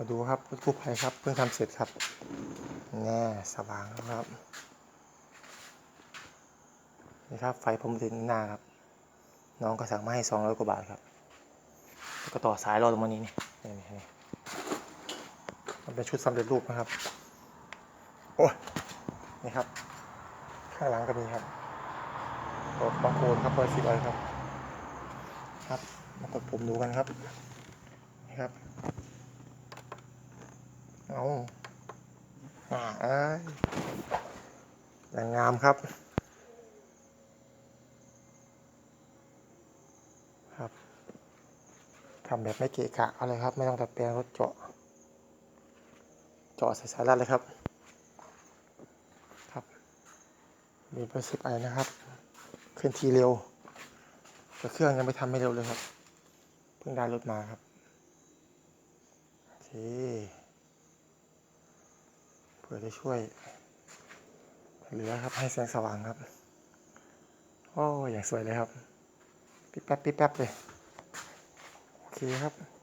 มาดูครับรถกู้ภัยครับ เพิ่งทำเสร็จครับแน่สว่างครับ นี่ครับ ไฟผมติดหน้าครับ น้องก็สั่งมาให้สองร้อยกว่าบาทครับ แล้วก็ต่อสายรอตรงนี้นี่นี่นี่มันเป็นชุดสำเร็จรูปนะครับ โอ้ยนี่ครับ ข้างหลังก็มีครับรถบางโคนครับเบอร์สิบเลยครับ ครับ มากดปุ่มดูกันครับ นี่ครับ เอาอ่าเอ้ยอย่างงามครับ ครับทำแบบไม่เกะกะเอาเลยครับ ไม่ต้องตัดแปลงรถเจาะ เจาะใส่สายรัดเลยครับ ครับ มีเบอร์สิบไอนะครับ เคลื่อนที่เร็วแต่เครื่องยังไม่ทำไม่เร็วเลยครับ เพิ่งได้รถมาครับ โอเค เพื่อจะช่วย เหลือครับให้แสงสว่างครับ โอ้อย่างสวยเลยครับ ปิ๊บแป๊บปิ๊บแป๊บเลย โอเคครับ